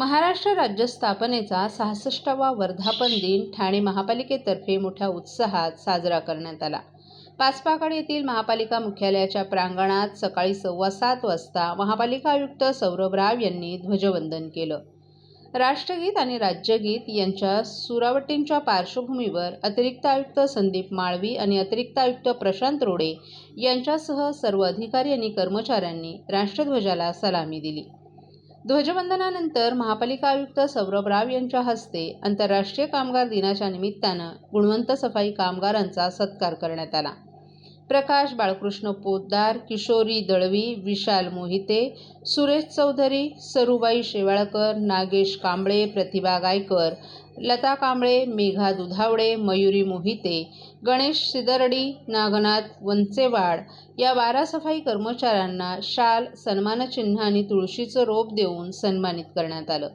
महाराष्ट्र राज्य स्थापनेचा सहासष्टावा वर्धापन दिन ठाणे महापालिकेतर्फे मोठ्या उत्साहात साजरा करण्यात आला. पाचपाकड येथील महापालिका मुख्यालयाच्या प्रांगणात सकाळी सव्वा सात वाजता महापालिका आयुक्त सौरभ राव यांनी ध्वजवंदन केलं. राष्ट्रगीत आणि राज्यगीत यांच्या सुरावटींच्या पार्श्वभूमीवर अतिरिक्त आयुक्त संदीप माळवी आणि अतिरिक्त आयुक्त प्रशांत रोडे यांच्यासह सर्व अधिकारी आणि कर्मचाऱ्यांनी राष्ट्रध्वजाला सलामी दिली. ध्वजवंदनानंतर महापालिका आयुक्त सौरभ राव यांच्या हस्ते आंतरराष्ट्रीय कामगार दिनाच्या निमित्तानं गुणवंत सफाई कामगारांचा सत्कार करण्यात आला. प्रकाश बाळकृष्ण पोद्दार किशोरी दळवी विशाल मोहिते सुरेश चौधरी सरुबाई शेवाळकर नागेश कांबळे प्रतिभा गायकर लता कांबळे मेघा दुधावडे मयुरी मोहिते गणेश सिदरडी नागनाथ वंचेवाड या बारा सफाई कर्मचाऱ्यांना शाल सन्मानचिन्ह आणि तुळशीचं रोप देऊन सन्मानित करण्यात आलं.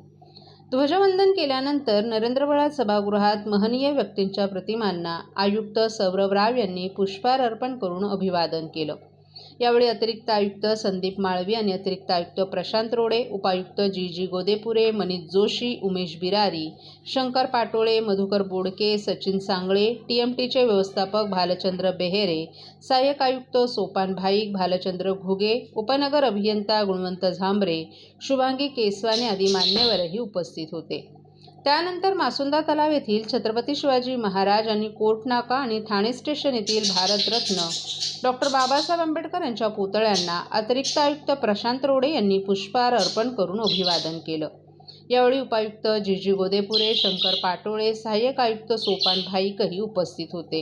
ध्वजवंदन केल्यानंतर नरेंद्रवळा सभागृहात महनीय व्यक्तींच्या प्रतिमांना आयुक्त सौरभ राव यांनी पुष्पहार अर्पण करून अभिवादन केलं. यावेळी अतिरिक्त आयुक्त संदीप माळवी आणि अतिरिक्त आयुक्त प्रशांत रोडे उपायुक्त G G Godepure Manish Joshi Umesh Birari Shankar Patole Madhukar Bodke Sachin Sangle T M टीचे व्यवस्थापक भालचंद्र बेहेरे सहाय्यक आयुक्त सोपान भाईक भालचंद्र घुगे उपनगर अभियंता गुणवंत झांबरे शुभांगी केसवाने आदी मान्यवरही उपस्थित होते. त्यानंतर मासुंदा तलाव येथील छत्रपती शिवाजी महाराज आणि कोटनाका आणि ठाणे स्टेशन येथील भारतरत्न डॉक्टर बाबासाहेब आंबेडकर यांच्या पुतळ्यांना अतिरिक्त आयुक्त प्रशांत रोडे यांनी पुष्पहार अर्पण करून अभिवादन केलं. यावेळी उपायुक्त जी जी गोदेपुरे शंकर पाटोळे सहाय्यक आयुक्त सोपान भाईकही उपस्थित होते.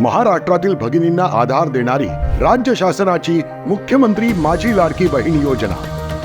महाराष्ट्रातील भगिनींना आधार देणारी राज्य शासनाची मुख्यमंत्री माझी लाडकी बहीण योजना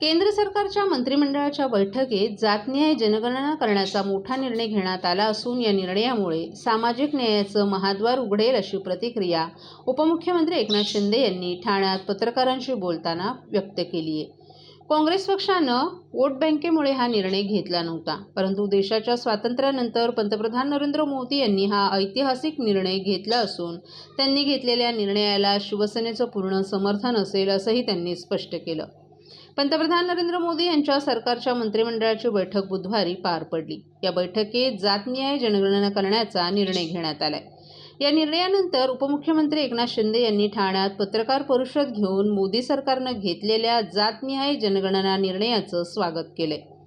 केंद्र सरकारच्या मंत्रिमंडळाच्या बैठकीत जातनिहाय जनगणना करण्याचा मोठा निर्णय घेण्यात आला असून या निर्णयामुळे सामाजिक न्यायाचं महाद्वार उघडेल अशी प्रतिक्रिया उपमुख्यमंत्री एकनाथ शिंदे यांनी ठाण्यात पत्रकारांशी बोलताना व्यक्त केली आहे. काँग्रेस पक्षानं वोट बँकेमुळे हा निर्णय घेतला नव्हता परंतु देशाच्या स्वातंत्र्यानंतर पंतप्रधान नरेंद्र मोदी यांनी हा ऐतिहासिक निर्णय घेतला असून त्यांनी घेतलेल्या निर्णयाला शिवसेनेचं पूर्ण समर्थन असेल असंही त्यांनी स्पष्ट केलं. पंतप्रधान नरेंद्र मोदी यांच्या सरकारच्या मंत्रिमंडळाची बैठक बुधवारी पार पडली. या बैठकीत जातनिहाय जनगणना करण्याचा निर्णय घेण्यात आलाय. या निर्णयानंतर उपमुख्यमंत्री एकनाथ शिंदे यांनी ठाण्यात पत्रकार परिषद घेऊन मोदी सरकारनं घेतलेल्या जातनिहाय जनगणना निर्णयाचं स्वागत केलंय.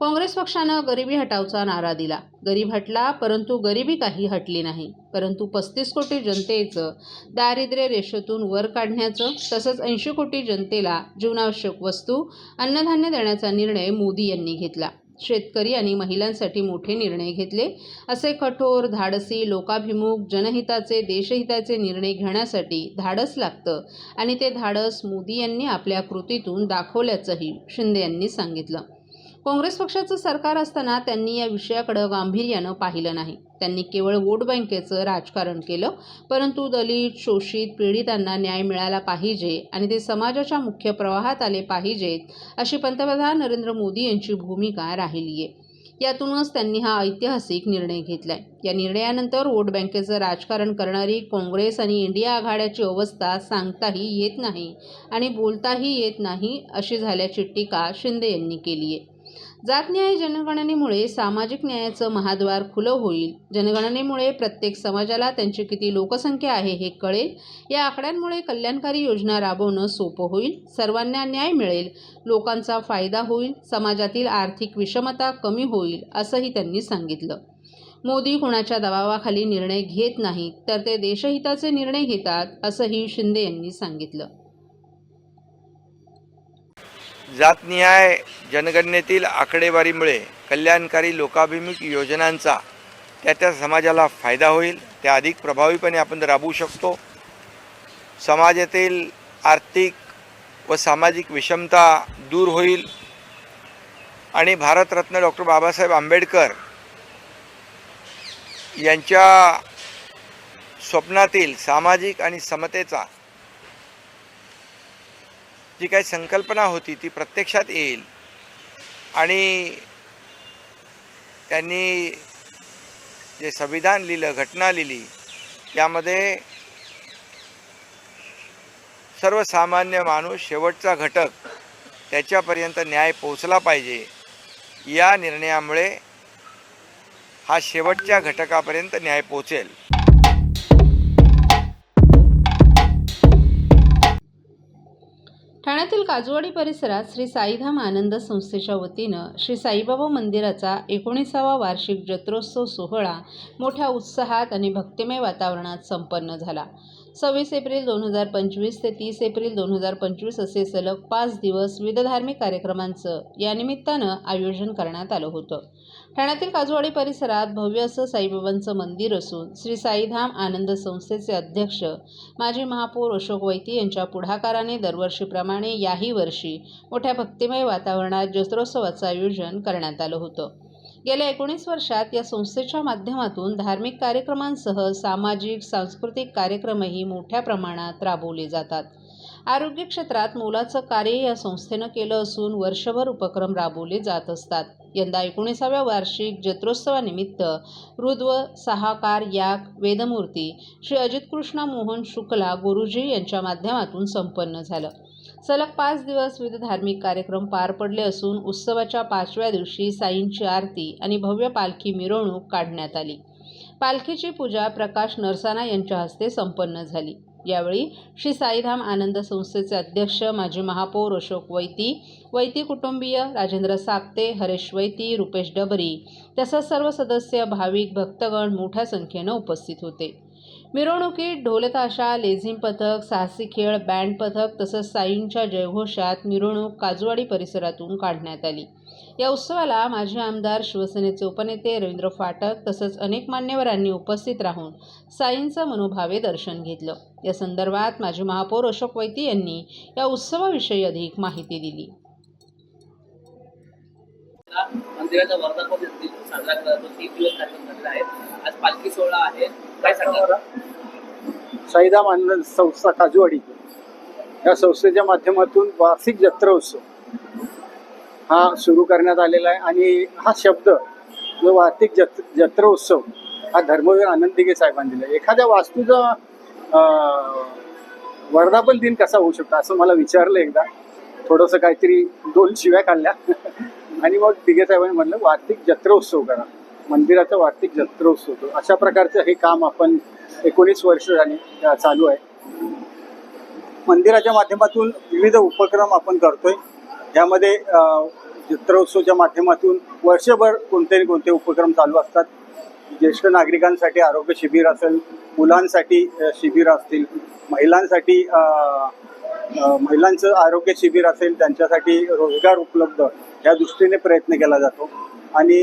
काँग्रेस पक्षानं गरिबी हटावचा नारा दिला. गरीब हटला परंतु गरिबी काही हटली नाही. परंतु पस्तीस कोटी जनतेचं दारिद्र्य रेषेतून वर काढण्याचं तसंच ऐंशी कोटी जनतेला जीवनावश्यक वस्तू अन्नधान्य देण्याचा निर्णय मोदी यांनी घेतला. शेतकरी आणि महिलांसाठी मोठे निर्णय घेतले असे कठोर धाडसी लोकाभिमुख जनहिताचे देशहिताचे निर्णय घेण्यासाठी धाडस लागतं आणि ते धाडस मोदी यांनी आपल्या कृतीतून दाखवल्याचंही शिंदे यांनी सांगितलं. काँग्रेस पक्षाचं सरकार असताना त्यांनी या विषयाकडं गांभीर्यानं पाहिलं नाही. त्यांनी केवळ वोट बँकेचं राजकारण केलं परंतु दलित शोषित पीडितांना न्याय मिळाला पाहिजे आणि ते समाजाच्या मुख्य प्रवाहात आले पाहिजेत अशी पंतप्रधान नरेंद्र मोदी यांची भूमिका राहिली आहे. यातूनच त्यांनी हा ऐतिहासिक निर्णय घेतलाय. या निर्णयानंतर वोट बँकेचं राजकारण करणारी काँग्रेस आणि इंडिया आघाड्याची अवस्था सांगताही येत नाही आणि बोलताही येत नाही अशी झाल्याची टीका शिंदे यांनी केली आहे. जात न्याय जनगणनेमुळे सामाजिक न्यायाचं महाद्वार खुलं होईल. जनगणनेमुळे प्रत्येक समाजाला त्यांची किती लोकसंख्या आहे हे कळेल. या आकड्यांमुळे कल्याणकारी योजना राबवणं सोपं होईल. सर्वांना न्याय मिळेल. लोकांचा फायदा होईल. समाजातील आर्थिक विषमता कमी होईल असंही त्यांनी सांगितलं. मोदी कुणाच्या दबावाखाली निर्णय घेत नाहीत तर ते देशहिताचे निर्णय घेतात असंही शिंदे यांनी सांगितलं. जातनिहाय जनगणनेतील आकडेवारीमुळे कल्याणकारी लोकाभिमुख योजनांचा त्या त्या समाजाला फायदा होईल त्या अधिक प्रभावीपणे आपण राबवू शकतो. समाजातील आर्थिक व सामाजिक विषमता दूर होईल. आणि भारतरत्न डॉक्टर बाबासाहेब आंबेडकर यांच्या स्वप्नातील सामाजिक आणि समतेचा जी काही संकल्पना होती ती प्रत्यक्षात येईल. आणि त्यांनी जे संविधान लिहिलं घटना लिहिली यामध्ये सर्वसामान्य माणूस शेवटचा घटक त्याच्यापर्यंत न्याय पोचला पाहिजे. या निर्णयामुळे हा शेवटच्या घटकापर्यंत न्याय पोचेल ठाण्यातील काजूवाडी परिसरात श्री साईधाम आनंद संस्थेच्या वतीनं श्री साईबाबा मंदिराचा एकोणीसावा वार्षिक जत्रोत्सव सोहळा मोठ्या उत्साहात आणि भक्तिमय वातावरणात संपन्न झाला. सव्वीस एप्रिल दोन हजार पंचवीस ते तीस एप्रिल दोन हजार पंचवीस असे सलग पाच दिवस विविध धार्मिक कार्यक्रमांचं या निमित्तानं आयोजन करण्यात आलं होतं. ठाण्यातील काजवाडी परिसरात भव्य असं साईबाबांचं मंदिर असून श्री साईधाम आनंद संस्थेचे अध्यक्ष माजी महापौर अशोक वैती यांच्या पुढाकाराने दरवर्षीप्रमाणे याही वर्षी मोठ्या भक्तिमय वातावरणात जत्रोत्सवाचं आयोजन करण्यात आलं होतं. गेल्या एकोणीस वर्षात या संस्थेच्या माध्यमातून धार्मिक कार्यक्रमांसह सामाजिक सांस्कृतिक कार्यक्रमही मोठ्या प्रमाणात राबवले जातात. आरोग्य क्षेत्रात मोलाचं कार्य या संस्थेनं केलं असून वर्षभर उपक्रम राबवले जात असतात. यंदा एकोणीसाव्या वार्षिक जत्रोत्सवानिमित्त रुद्व सहाकार याग वेदमूर्ती श्री अजितकृष्ण मोहन शुक्ला गुरुजी यांच्या माध्यमातून संपन्न झालं. सलग पाच दिवस विविध धार्मिक कार्यक्रम पार पडले असून उत्सवाच्या पाचव्या दिवशी साईंची आरती आणि भव्य पालखी मिरवणूक काढण्यात आली. पालखीची पूजा प्रकाश नरसाना यांच्या हस्ते संपन्न झाली. यावेळी श्री साईधाम आनंद संस्थेचे अध्यक्ष माजी महापौर अशोक वैती वैती कुटुंबीय राजेंद्र साप्ते हरेश वैती रुपेश डबरी तसंच सर्व सदस्य भाविक भक्तगण मोठ्या संख्येनं उपस्थित होते. मिरवणुकीत ढोलताशा लेझिम पथक साहसी खेळ बँड पथक तसंच साईंच्या जयघोषात मिरवणूक काजवाडी परिसरातून काढण्यात आली. या उत्सवाला माजी आमदार शिवसेनेचे उपनेते रवींद्र फाटक तसंच अनेक मान्यवरांनी उपस्थित राहून साईंचं मनोभावे दर्शन घेतलं. या संदर्भात माजी महापौर अशोक वैती यांनी या उत्सवाविषयी अधिक माहिती दिली. मंदिराचा वर्धापन दिन साजरा करतो तीन दिवस कार्यक्रम झालेला आहे. आज पालखी सोहळा आहे. काय साईदाम आनंद संस्था काजूवाडी. या संस्थेच्या माध्यमातून वार्षिक जत्रोत्सव हा सुरू करण्यात आलेला आहे. आणि हा शब्द जो वार्षिक जत जत्रोत्सव हा धर्मवीर आनंद दिघे साहेबांनी दिला. एखाद्या वास्तूचा वर्धापन दिन कसा होऊ शकतो असं मला विचारलं एकदा. थोडंसं काहीतरी दोन शिव्या काढल्या आणि मग दिगे साहेबांनी म्हटलं वार्षिक जत्रोत्सव करा. मंदिराचा वार्षिक जत्रोत्सव होतो. अशा प्रकारचं हे काम आपण एकोणीस वर्ष झाली चालू आहे. मंदिराच्या माध्यमातून विविध उपक्रम आपण करतोय. यामध्ये जत्रोत्सवच्या माध्यमातून वर्षभर कोणते कोणते उपक्रम चालू असतात. ज्येष्ठ नागरिकांसाठी आरोग्य शिबिर असेल मुलांसाठी शिबिर असतील महिलांसाठी महिलांचं आरोग्य शिबिर असेल त्यांच्यासाठी रोजगार उपलब्ध या दृष्टीने प्रयत्न केला जातो. आणि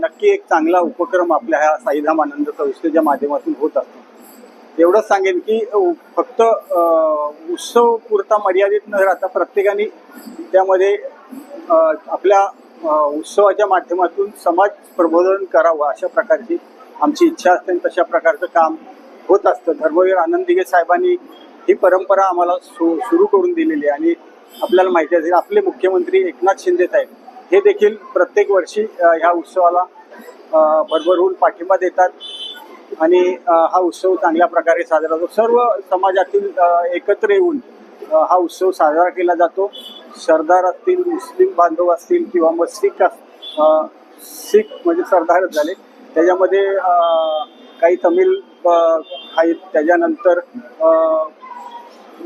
नक्की एक चांगला उपक्रम आपल्या ह्या साईधाम आनंद संस्थेच्या माध्यमातून होत असतो. एवढंच सांगेन की फक्त उत्सव पुरता मर्यादित न राहता प्रत्येकाने त्यामध्ये आपल्या उत्सवाच्या माध्यमातून समाज प्रबोधन करावं अशा प्रकारची आमची इच्छा असते. आणि तशा प्रकारचं काम होत असतं. धर्मवीर आनंदिगे साहेबांनी ही परंपरा आम्हाला सु सुरू करून दिलेली आहे. आणि आपल्याला माहिती असेल आपले मुख्यमंत्री एकनाथ शिंदे साहेब हे देखील प्रत्येक वर्षी ह्या उत्सवाला भरभरून पाठिंबा देतात. आणि हा उत्सव चांगल्या प्रकारे साजरा होतो. सर्व समाजातील एकत्र येऊन हा उत्सव साजरा केला जातो. सरदार असतील मुस्लिम बांधव असतील किंवा मग शीख अस- शीख म्हणजे सरदारच झाले. त्याच्यामध्ये काही तमिळ आहेत. त्याच्यानंतर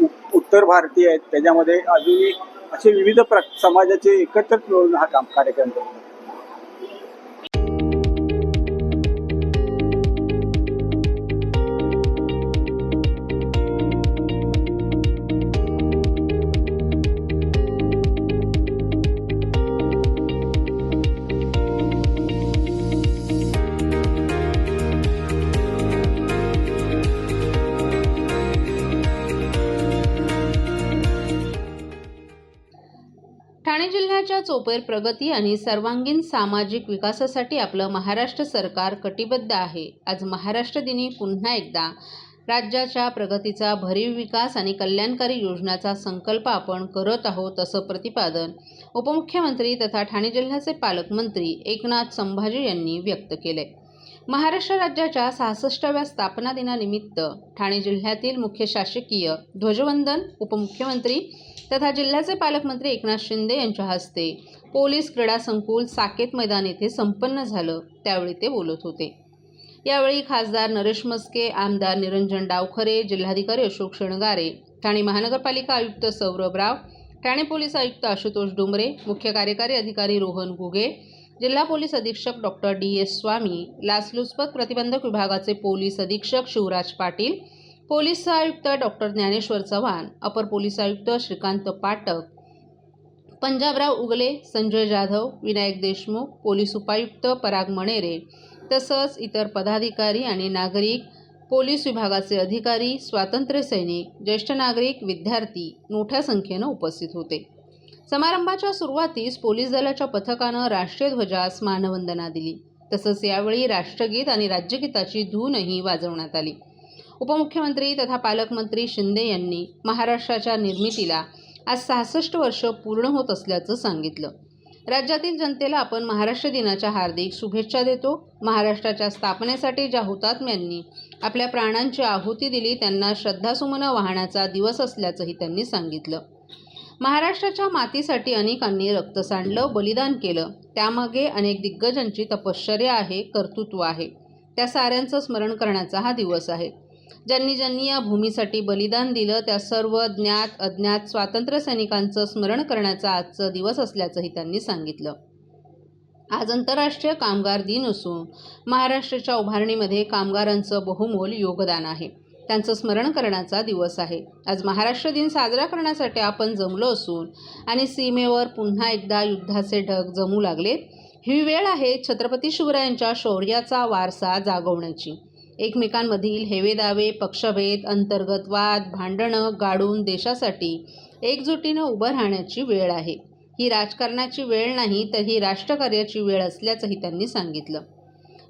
उ- उत्तर भारतीय आहेत. त्याच्यामध्ये अजूनही असे विविध प्र समाजाचे एकत्र मिळून हा काम कार्यक्रम करतो. जिल्ह्याच्या प्रगती आणि सर्वांगीण सामाजिक विकासासाठी आपलं महाराष्ट्र सरकार कटिबद्ध आहे. आज महाराष्ट्र दिनी पुन्हा एकदा राज्याच्या प्रगतीचा भरीव विकास आणि कल्याणकारी योजनाचा संकल्प आपण करत आहोत असं प्रतिपादन उपमुख्यमंत्री तथा ठाणे जिल्ह्याचे पालकमंत्री एकनाथ संभाजी यांनी व्यक्त केले महाराष्ट्र राज्याच्या सहासष्टाव्या स्थापना दिनानिमित्त ठाणे जिल्ह्यातील मुख्य शासकीय ध्वजवंदन उपमुख्यमंत्री तथा जिल्ह्याचे पालकमंत्री एकनाथ शिंदे यांच्या हस्ते पोलीस क्रीडा संकुल साकेत मैदान येथे संपन्न झालं त्यावेळी ते बोलत होते. यावेळी खासदार नरेश मस्के आमदार निरंजन डावखरे जिल्हाधिकारी अशोक शेणगारे ठाणे महानगरपालिका आयुक्त सौरभ राव ठाणे पोलीस आयुक्त आशुतोष डुमरे मुख्य कार्यकारी अधिकारी रोहन घुगे जिल्हा पोलीस अधीक्षक डॉक्टर डी एस स्वामी लाचलुचपत प्रतिबंधक विभागाचे पोलीस अधीक्षक शिवराज पाटील पोलीस आयुक्त डॉक्टर ज्ञानेश्वर चव्हाण अपर पोलीस आयुक्त श्रीकांत पाटक पंजाबराव उगले संजय जाधव विनायक देशमुख पोलीस उपायुक्त पराग मणेरे तसंच इतर पदाधिकारी आणि नागरिक पोलीस विभागाचे अधिकारी स्वातंत्र्य सैनिक ज्येष्ठ नागरिक विद्यार्थी मोठ्या संख्येनं उपस्थित होते. समारंभाच्या सुरुवातीस पोलीस दलाच्या पथकानं राष्ट्रीय ध्वजास मानवंदना दिली. तसंच यावेळी राष्ट्रगीत आणि राज्यगीताची धूनही वाजवण्यात आली. उपमुख्यमंत्री तथा पालकमंत्री शिंदे यांनी महाराष्ट्राच्या निर्मितीला आज सहासष्ट वर्ष पूर्ण होत असल्याचं सांगितलं. राज्यातील जनतेला आपण महाराष्ट्र दिनाच्या हार्दिक शुभेच्छा देतो. महाराष्ट्राच्या स्थापनेसाठी ज्या हुतात्म्यांनी आपल्या प्राणांची आहुती दिली त्यांना श्रद्धासुमनं वाहण्याचा दिवस असल्याचंही त्यांनी सांगितलं. महाराष्ट्राच्या मातीसाठी अनेकांनी रक्त सांडलं बलिदान केलं. त्यामागे अनेक दिग्गजांची तपश्चर्या आहे कर्तृत्व आहे. त्या साऱ्यांचं स्मरण करण्याचा हा दिवस आहे. ज्यांनी ज्यांनी या भूमीसाठी बलिदान दिलं त्या सर्व ज्ञात अज्ञात स्वातंत्र्य सैनिकांचं स्मरण करण्याचा आजचा दिवस असल्याचंही त्यांनी सांगितलं. आज आंतरराष्ट्रीय कामगार दिन असून महाराष्ट्राच्या उभारणीमध्ये कामगारांचं बहुमोल योगदान आहे. त्यांचं स्मरण करण्याचा दिवस आहे. आज महाराष्ट्र दिन साजरा करण्यासाठी आपण जमलो असून आणि सीमेवर पुन्हा एकदा युद्धाचे ढग जमू लागले ही वेळ आहे छत्रपती शिवरायांच्या शौर्याचा वारसा जागवण्याची. एकमेकांमधील हेवेदावे पक्षभेद अंतर्गत वाद भांडणं गाडून देशासाठी एकजुटीनं उभं राहण्याची वेळ आहे. ही राजकारणाची वेळ नाही तर ही राष्ट्रकार्याची वेळ असल्याचंही त्यांनी सांगितलं.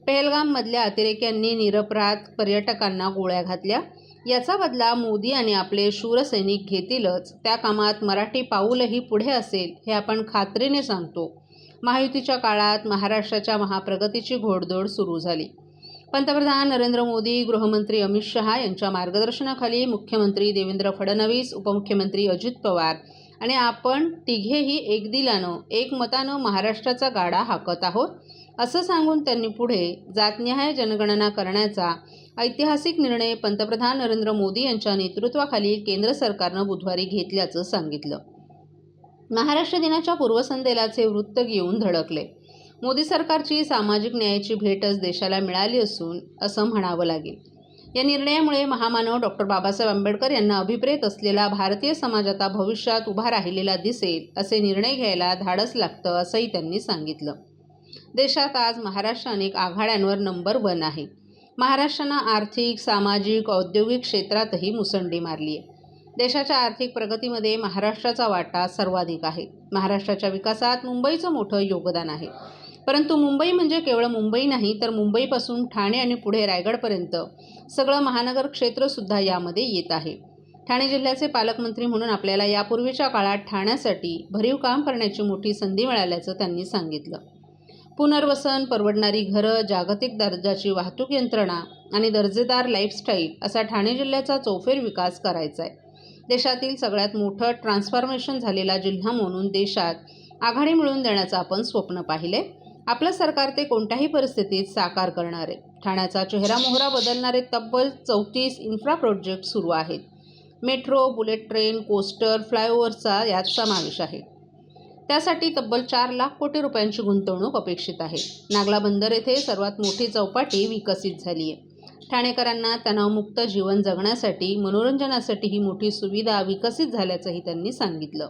पेहलगाममधल्या अतिरेक्यांनी निरपराध पर्यटकांना गोळ्या घातल्या. याचा बदला मोदी आणि आपले शूरसैनिक घेतीलच. त्या कामात मराठी पाऊलही पुढे असेल हे आपण खात्रीने सांगतो. महायुतीच्या काळात महाराष्ट्राच्या महाप्रगतीची घोडदौड सुरू झाली. पंतप्रधान नरेंद्र मोदी गृहमंत्री अमित शहा यांच्या मार्गदर्शनाखाली मुख्यमंत्री देवेंद्र फडणवीस उपमुख्यमंत्री अजित पवार. आणि आपण तिघेही एकदिलानं एकमतानं महाराष्ट्राचा गाडा हाकत आहोत असं सांगून त्यांनी पुढे जातनिहाय जनगणना करण्याचा ऐतिहासिक निर्णय पंतप्रधान नरेंद्र मोदी यांच्या नेतृत्वाखाली केंद्र सरकारनं बुधवारी घेतल्याचं सांगितलं. महाराष्ट्र दिनाच्या पूर्वसंध्येलाचे वृत्त घेऊन धडकले. मोदी सरकारची सामाजिक न्यायाची भेटच देशाला मिळाली असून असं म्हणावं लागेल. या निर्णयामुळे महामानव डॉक्टर बाबासाहेब आंबेडकर यांना अभिप्रेत असलेला भारतीय समाज आता भविष्यात उभा राहिलेला दिसेल असे निर्णय घ्यायला धाडस लागतं असंही त्यांनी सांगितलं. देशात आज महाराष्ट्र अनेक आघाड्यांवर नंबर वन आहे. महाराष्ट्रानं आर्थिक सामाजिक औद्योगिक क्षेत्रातही मुसंडी मारली आहे. देशाच्या आर्थिक प्रगतीमध्ये महाराष्ट्राचा वाटा सर्वाधिक आहे. महाराष्ट्राच्या विकासात मुंबईचं मोठं योगदान आहे. परंतु मुंबई म्हणजे केवळ मुंबई नाही तर मुंबईपासून ठाणे आणि पुढे रायगडपर्यंत सगळं महानगर क्षेत्रसुद्धा यामध्ये येत आहे. ठाणे जिल्ह्याचे पालकमंत्री म्हणून आपल्याला यापूर्वीच्या काळात ठाण्यासाठी भरीव काम करण्याची मोठी संधी मिळाल्याचं त्यांनी सांगितलं. पुनर्वसन परवडणारी घरं जागतिक दर्जाची वाहतूक यंत्रणा आणि दर्जेदार लाईफस्टाईल असा ठाणे जिल्ह्याचा चौफेर विकास करायचा आहे देशातील सगळ्यात मोठं ट्रान्सफॉर्मेशन झालेला जिल्हा म्हणून देशात आघाडी मिळवून देण्याचं आपण स्वप्न पाहिले आपलं सरकार ते कोणत्याही परिस्थितीत साकार करणार. आहे ठाण्याचा चेहरा मोहरा बदलणारे तब्बल चौतीस इन्फ्रा प्रोजेक्ट सुरू आहेत. मेट्रो बुलेट ट्रेन कोस्टर फ्लायओव्हरचा यात समावेश आहे. त्यासाठी तब्बल चार लाख कोटी रुपयांची गुंतवणूक अपेक्षित आहे. नागला बंदर येथे सर्वात मोठी चौपाटी विकसित झाली आहे ठाणेकरांना तणावमुक्त जीवन जगण्यासाठी मनोरंजनासाठी ही मोठी सुविधा विकसित झाल्याचंही त्यांनी सांगितलं.